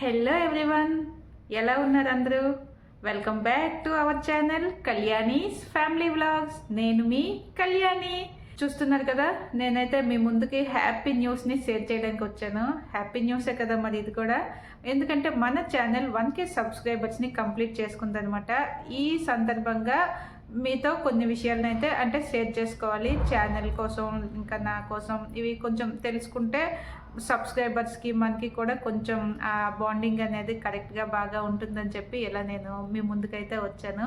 Hello everyone ఎలా ఉన్నారు అందరూ? Welcome back to our channel Kalyani's family vlogs నేను మీ కళ్యాణి చూస్తున్నారు కదా నేనైతే మీ ముందుకి హ్యాపీ న్యూస్ని షేర్ చేయడానికి వచ్చాను. హ్యాపీ న్యూసే కదా మరి ఇది కూడా. ఎందుకంటే మన ఛానల్ వన్ కే సబ్స్క్రైబర్స్ని కంప్లీట్ చేసుకుందనమాట ఈ సందర్భంగా మీతో కొన్ని విషయాలను అయితే అంటే షేర్ చేసుకోవాలి. ఛానల్ కోసం ఇంకా నా కోసం ఇవి కొంచెం తెలుసుకుంటే సబ్స్క్రైబర్స్కి మనకి కూడా కొంచెం ఆ బాండింగ్ అనేది కరెక్ట్గా బాగా ఉంటుందని చెప్పి ఇలా నేను మీ ముందుకైతే వచ్చాను.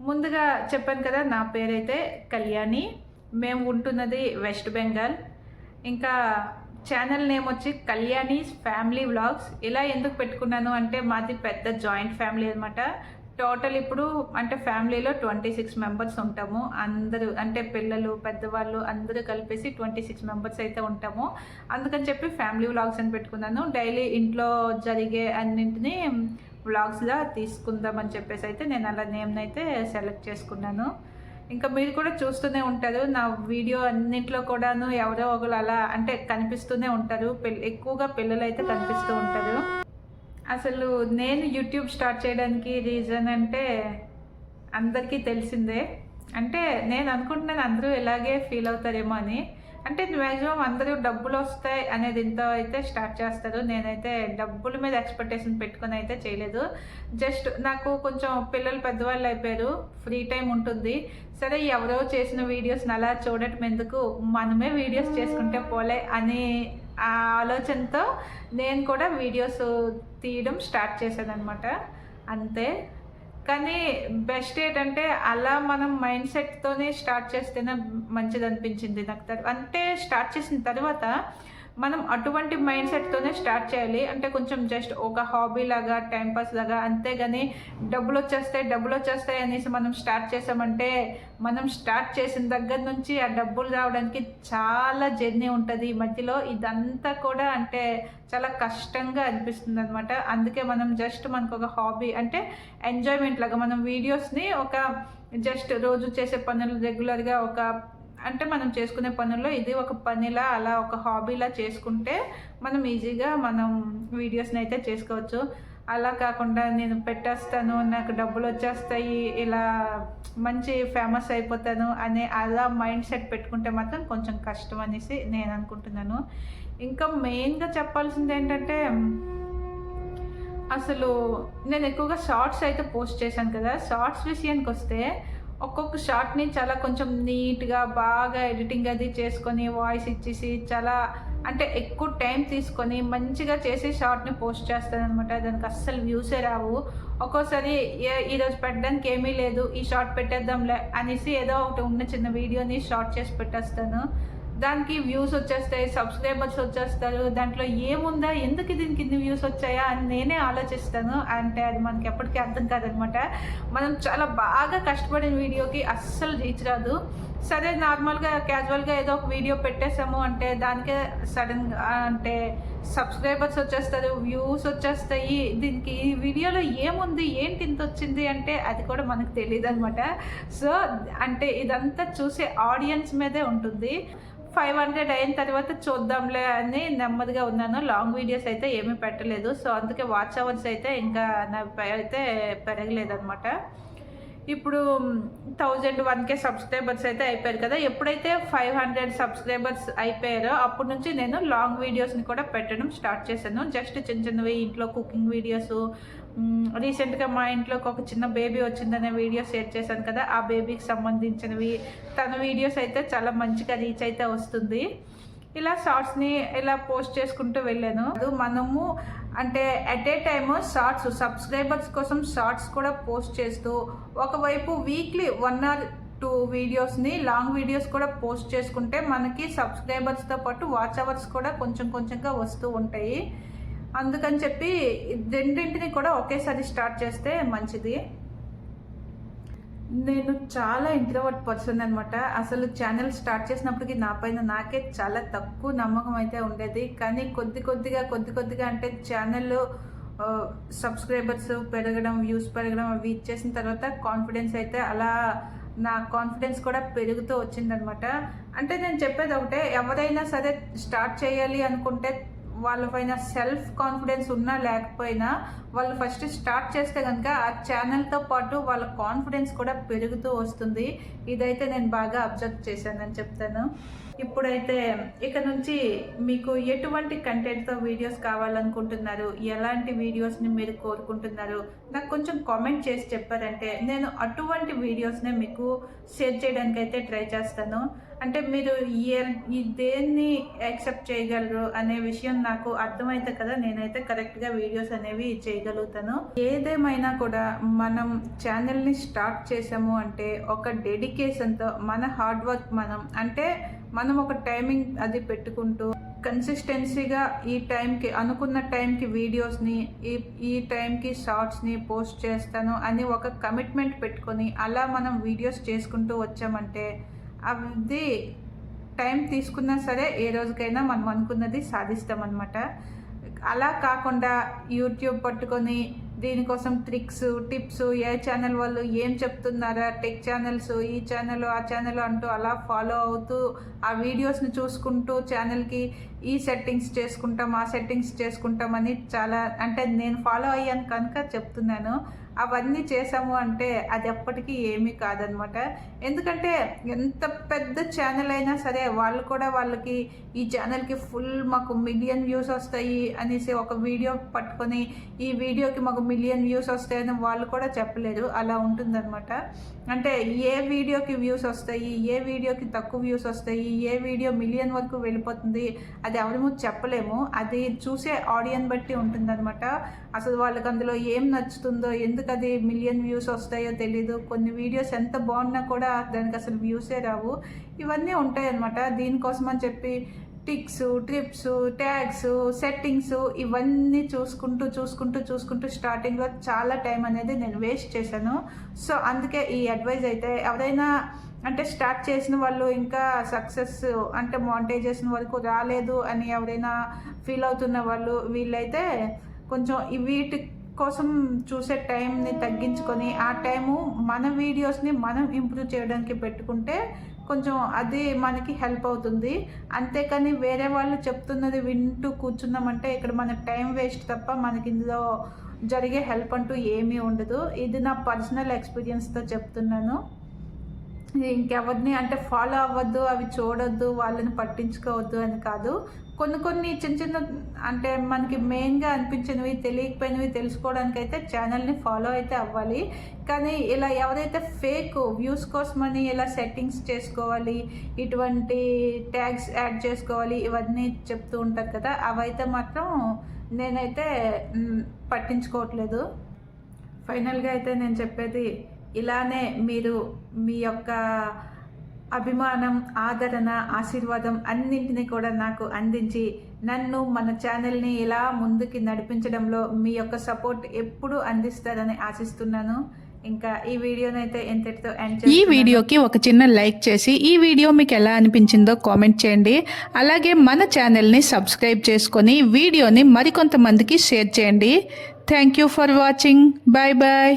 ముందుగా చెప్పాను కదా నా పేరైతే కళ్యాణి. మేము ఉంటున్నది వెస్ట్ బెంగాల్ ఇంకా ఛానల్ నేమ్ వచ్చి కళ్యాణి ఫ్యామిలీ వ్లాగ్స్ ఇలా ఎందుకు పెట్టుకున్నాను అంటే మాది పెద్ద జాయింట్ ఫ్యామిలీ అనమాట టోటల్ ఇప్పుడు అంటే ఫ్యామిలీలో ట్వంటీ సిక్స్ మెంబర్స్ ఉంటాము. అందరూ అంటే పిల్లలు పెద్దవాళ్ళు అందరూ కలిపేసి ట్వంటీ సిక్స్ మెంబర్స్ అయితే ఉంటాము. అందుకని చెప్పి ఫ్యామిలీ వ్లాగ్స్ అని పెట్టుకున్నాను. డైలీ ఇంట్లో జరిగే అన్నింటినీ వ్లాగ్స్గా తీసుకుందామని చెప్పేసి అయితే నేను అలా నేమ్ని అయితే సెలెక్ట్ చేసుకున్నాను. ఇంకా మీరు కూడా చూస్తూనే ఉంటారు. నా వీడియో అన్నింటిలో కూడాను ఎవరో ఒకరు అలా అంటే కనిపిస్తూనే ఉంటారు. పిల్ల ఎక్కువగా పిల్లలు అయితే కనిపిస్తూ ఉంటారు. అసలు నేను యూట్యూబ్ స్టార్ట్ చేయడానికి రీజన్ అంటే అందరికీ తెలిసిందే. అంటే నేను అనుకుంటున్నాను అందరూ ఇలాగే ఫీల్ అవుతారేమో అని. అంటే మ్యాక్సిమం అందరూ డబ్బులు వస్తాయి అనేది ఇంత అయితే స్టార్ట్ చేస్తారు. నేనైతే డబ్బుల మీద ఎక్స్పెక్టేషన్ పెట్టుకుని అయితే చేయలేదు. జస్ట్ నాకు కొంచెం పిల్లలు పెద్దవాళ్ళు అయిపోయారు. ఫ్రీ టైం ఉంటుంది. సరే ఎవరో చేసిన వీడియోస్ని అలా చూడటం ఎందుకు? మనమే వీడియోస్ చేసుకుంటే పోలే అని ఆ ఆలోచనతో నేను కూడా వీడియోస్ తీయడం స్టార్ట్ చేసేదనమాట అంతే. కానీ బెస్ట్ ఏంటంటే అలా మనం మైండ్ సెట్తోనే స్టార్ట్ చేస్తేనే మంచిది అనిపించింది నాకు. అంటే స్టార్ట్ చేసిన తర్వాత మనం అటువంటి మైండ్ సెట్తోనే స్టార్ట్ చేయాలి. అంటే కొంచెం జస్ట్ ఒక హాబీ లాగా టైంపాస్ లాగా అంతేగాని డబ్బులు వచ్చేస్తాయి డబ్బులు వచ్చేస్తాయి అనేసి మనం స్టార్ట్ చేసామంటే మనం స్టార్ట్ చేసిన దగ్గర నుంచి ఆ డబ్బులు రావడానికి చాలా జర్నీ ఉంటుంది. ఈ మధ్యలో ఇదంతా కూడా అంటే చాలా కష్టంగా అనిపిస్తుంది అనమాట అందుకే మనం జస్ట్ మనకు ఒక హాబీ అంటే ఎంజాయ్మెంట్ లాగా మనం వీడియోస్ని ఒక జస్ట్ రోజు చేసే పనులు రెగ్యులర్గా ఒక అంటే మనం చేసుకునే పనుల్లో ఇది ఒక పనిలా అలా ఒక హాబీలా చేసుకుంటే మనం ఈజీగా మనం వీడియోస్ని అయితే చేసుకోవచ్చు. అలా కాకుండా నేను పెట్టేస్తాను నాకు డబ్బులు వచ్చేస్తాయి ఇలా మంచి ఫేమస్ అయిపోతాను అనే అలా మైండ్ సెట్ పెట్టుకుంటే మాత్రం కొంచెం కష్టం అనేసి నేను అనుకుంటున్నాను. ఇంకా మెయిన్గా చెప్పాల్సింది ఏంటంటే అసలు నేను ఎక్కువగా షార్ట్స్ అయితే పోస్ట్ చేశాను కదా. షార్ట్స్ విషయానికి వస్తే ఒక్కొక్క షార్ట్ని చాలా కొంచెం నీట్గా బాగా ఎడిటింగ్ అది చేసుకొని వాయిస్ ఇచ్చేసి చాలా అంటే ఎక్కువ టైం తీసుకొని మంచిగా చేసి షార్ట్ని పోస్ట్ చేస్తాను అనమాట దానికి అస్సలు వ్యూసే రావు. ఒక్కోసారి ఏ- ఈరోజు పెట్టడానికి ఏమీ లేదు ఈ షార్ట్ పెట్టేద్దాంలే అనేసి ఏదో ఒకటి ఉన్న చిన్న వీడియోని షార్ట్ చేసి పెట్టేస్తాను. దానికి వ్యూస్ వచ్చేస్తాయి సబ్స్క్రైబర్స్ వచ్చేస్తారు దాంట్లో ఏముందా ఎందుకు దీనికి ఇన్ని వ్యూస్ వచ్చాయా అని నేనే ఆలోచిస్తాను. అంటే అది మనకి ఎప్పటికీ అర్థం కాదనమాట. మనం చాలా బాగా కష్టపడిన వీడియోకి అస్సలు రీచ్ రాదు. సరే నార్మల్గా క్యాజువల్గా ఏదో ఒక వీడియో పెట్టేసాము అంటే దానికే సడన్గా అంటే సబ్స్క్రైబర్స్ వచ్చేస్తారు వ్యూస్ వచ్చేస్తాయి. దీనికి ఈ వీడియోలో ఏముంది ఏంటి ఇంత వచ్చింది అంటే అది కూడా మనకు తెలియదు అనమాట సో అంటే ఇదంతా చూసే ఆడియన్స్ మీదే ఉంటుంది. ఫైవ్ హండ్రెడ్ అయిన తర్వాత చూద్దాంలే అని నెమ్మదిగా ఉన్నాను. లాంగ్ వీడియోస్ అయితే ఏమీ పెట్టలేదు. సో అందుకే వాచ్ అవర్స్ అయితే ఇంకా నా అయితే పెరగలేదు అనమాట ఇప్పుడు థౌజండ్ వన్ కే సబ్స్క్రైబర్స్ అయితే అయిపోయారు కదా. ఎప్పుడైతే ఫైవ్ హండ్రెడ్ సబ్స్క్రైబర్స్ అయిపోయారో అప్పటి నుంచి నేను లాంగ్ వీడియోస్ని కూడా పెట్టడం స్టార్ట్ చేశాను. జస్ట్ చిన్న చిన్నవి ఇంట్లో కుకింగ్ వీడియోస్ రీసెంట్గా మా ఇంట్లోకి ఒక చిన్న బేబీ వచ్చిందనే వీడియో షేర్ చేశాను కదా. ఆ బేబీకి సంబంధించినవి తన వీడియోస్ అయితే చాలా మంచిగా రీచ్ అయితే వస్తుంది. ఇలా షార్ట్స్ని ఇలా పోస్ట్ చేసుకుంటూ వెళ్ళాను. అది మనము అంటే at a time shorts subscribers కోసం షార్ట్స్ కూడా పోస్ట్ చేస్తూ ఒకవైపు వీక్లీ వన్ ఆర్ టూ వీడియోస్ని లాంగ్ వీడియోస్ కూడా పోస్ట్ చేసుకుంటే మనకి సబ్స్క్రైబర్స్తో పాటు వాచ్ అవర్స్ కూడా కొంచెం కొంచెంగా వస్తూ ఉంటాయి. అందుకని చెప్పి రెండింటిని కూడా ఒకేసారి స్టార్ట్ చేస్తే మంచిది. నేను చాలా ఇంట్రోవర్ట్ పర్సన్ అనమాట అసలు ఛానల్ స్టార్ట్ చేసినప్పటికి నా పైన నాకే చాలా తక్కువ నమ్మకం అయితే ఉండేది. కానీ కొద్ది కొద్దిగా కొద్ది కొద్దిగా అంటే ఛానల్ సబ్స్క్రైబర్స్ పెరగడం వ్యూస్ పెరగడం అవి ఇచ్చేసిన తర్వాత కాన్ఫిడెన్స్ అయితే అలా నా కాన్ఫిడెన్స్ కూడా పెరుగుతూ వచ్చిందనమాట అంటే నేను చెప్పేది ఒకటే ఎవరైనా సరే స్టార్ట్ చేయాలి అనుకుంటే వాళ్ళ పైన సెల్ఫ్ కాన్ఫిడెన్స్ ఉన్నా లేకపోయినా వాళ్ళు ఫస్ట్ స్టార్ట్ చేస్తే కనుక ఆ ఛానల్తో పాటు వాళ్ళ కాన్ఫిడెన్స్ కూడా పెరుగుతూ వస్తుంది. ఇదైతే నేను బాగా అబ్జర్వ్ చేశానని చెప్తాను. ఇప్పుడైతే ఇక నుంచి మీకు ఎటువంటి కంటెంట్తో వీడియోస్ కావాలనుకుంటున్నారు? ఎలాంటి వీడియోస్ని మీరు కోరుకుంటున్నారు? నాకు కొంచెం కామెంట్ చేసి చెప్పారంటే నేను అటువంటి వీడియోస్నే మీకు షేర్ చేయడానికి అయితే ట్రై చేస్తాను. అంటే మీరు ఈ దేన్ని యాక్సెప్ట్ చేయగలరు అనే విషయం నాకు అర్థమైతే కదా నేనైతే కరెక్ట్గా వీడియోస్ అనేవి చేయగలుగుతాను. ఏదేమైనా కూడా మనం ఛానల్ని స్టార్ట్ చేసాము అంటే ఒక డెడికేషన్తో మన హార్డ్ వర్క్ మనం అంటే మనం ఒక టైమింగ్ అది పెట్టుకుంటూ కన్సిస్టెన్సీగా ఈ టైంకి అనుకున్న టైంకి వీడియోస్ని ఈ ఈ టైంకి షార్ట్స్ని పోస్ట్ చేస్తాను అని ఒక కమిట్మెంట్ పెట్టుకొని అలా మనం వీడియోస్ చేసుకుంటూ వచ్చామంటే అది టైం తీసుకున్నా సరే ఏ రోజుకైనా మనం అనుకున్నది సాధిస్తామన్నమాట. అలా కాకుండా యూట్యూబ్ పట్టుకొని దీనికోసం ట్రిక్స్ టిప్స్ ఏ ఛానల్ వాళ్ళు ఏం చెప్తున్నారా టెక్ ఛానల్స్ ఈ ఛానల్ ఆ ఛానల్ అంటూ అలా ఫాలో అవుతూ ఆ వీడియోస్ని చూసుకుంటూ ఛానల్కి ఈ సెట్టింగ్స్ చేసుకుంటాం ఆ సెట్టింగ్స్ చేసుకుంటామని చాలా అంటే నేను ఫాలో అయ్యాను కనుక చెప్తున్నాను. అవన్నీ చేసాము అంటే అది ఎప్పటికీ ఏమీ కాదనమాట. ఎందుకంటే ఎంత పెద్ద ఛానల్ అయినా సరే వాళ్ళు కూడా వాళ్ళకి ఈ ఛానల్కి ఫుల్ మాకు మిలియన్ వ్యూస్ వస్తాయి అనేసి ఒక వీడియో పట్టుకొని ఈ వీడియోకి మాకు మిలియన్ వ్యూస్ వస్తాయని వాళ్ళు కూడా చెప్పలేరు అలా ఉంటుందన్నమాట. అంటే ఏ వీడియోకి వ్యూస్ వస్తాయి ఏ వీడియోకి తక్కువ వ్యూస్ వస్తాయి ఏ వీడియో మిలియన్ వరకు వెళ్ళిపోతుంది అది ఎవరేమో చెప్పలేము. అది చూసే ఆడియన్ బట్టి ఉంటుందన్నమాట. అసలు వాళ్ళకి అందులో ఏం నచ్చుతుందో ఎందుకు అది మిలియన్ వ్యూస్ వస్తాయో తెలీదు. కొన్ని వీడియోస్ ఎంత బాగున్నా కూడా దానికి అసలు వ్యూసే రావు. ఇవన్నీ ఉంటాయన్నమాట. దీనికోసం అని చెప్పి టిక్స్ ట్రిప్స్ ట్యాగ్స్ సెట్టింగ్స్ ఇవన్నీ చూసుకుంటూ చూసుకుంటూ చూసుకుంటూ స్టార్టింగ్లో చాలా టైం అనేది నేను వేస్ట్ చేశాను. సో అందుకే ఈ అడ్వైజ్ అయితే ఎవరైనా అంటే స్టార్ట్ చేసిన వాళ్ళు ఇంకా సక్సెస్ అంటే మానిటైజేషన్ వరకు రాలేదు అని ఎవరైనా ఫీల్ అవుతున్న వాళ్ళు వీళ్ళైతే కొంచెం వీటి కోసం చూసే టైంని తగ్గించుకొని ఆ టైము మన వీడియోస్ని మనం ఇంప్రూవ్ చేయడానికి పెట్టుకుంటే కొంచెం అది మనకి హెల్ప్ అవుతుంది. అంతేకాని వేరే వాళ్ళు చెప్తున్నది వింటూ కూర్చున్నామంటే ఇక్కడ మన టైం వేస్ట్ తప్ప మనకి ఇందులో జరిగే హెల్ప్ అంటూ ఏమీ ఉండదు. ఇది నా పర్సనల్ ఎక్స్పీరియన్స్తో చెప్తున్నాను. ఇంకెవరిని అంటే ఫాలో అవ్వద్దు అవి చూడొద్దు వాళ్ళని పట్టించుకోవద్దు అని కాదు. కొన్ని కొన్ని చిన్న చిన్న అంటే మనకి మెయిన్గా అనిపించినవి తెలియకపోయినవి తెలుసుకోవడానికి అయితే ఛానల్ని ఫాలో అయితే అవ్వాలి. కానీ ఇలా ఎవరైతే ఫేక్ వ్యూస్ కోసమని ఇలా సెట్టింగ్స్ చేసుకోవాలి ఇటువంటి ట్యాగ్స్ యాడ్ చేసుకోవాలి ఇవన్నీ చెప్తూ ఉంటారు కదా అవైతే మాత్రం నేనైతే పట్టించుకోవట్లేదు. ఫైనల్గా అయితే నేను చెప్పేది ఇలానే మీరు మీ యొక్క అభిమానం ఆదరణ ఆశీర్వాదం అన్నింటినీ కూడా నాకు అందించి నన్ను మన ఛానల్ని ఇలా ముందుకి నడిపించడంలో మీ యొక్క సపోర్ట్ ఎప్పుడు అందిస్తారని ఆశిస్తున్నాను. ఇంకా ఈ వీడియోనైతే ఎంతటితో ఎండ్ ఈ వీడియోకి ఒక చిన్న లైక్ చేసి ఈ వీడియో మీకు ఎలా అనిపించిందో కామెంట్ చేయండి. అలాగే మన ఛానల్ని సబ్స్క్రైబ్ చేసుకొని వీడియోని మరికొంతమందికి షేర్ చేయండి. Thank you for watching bye bye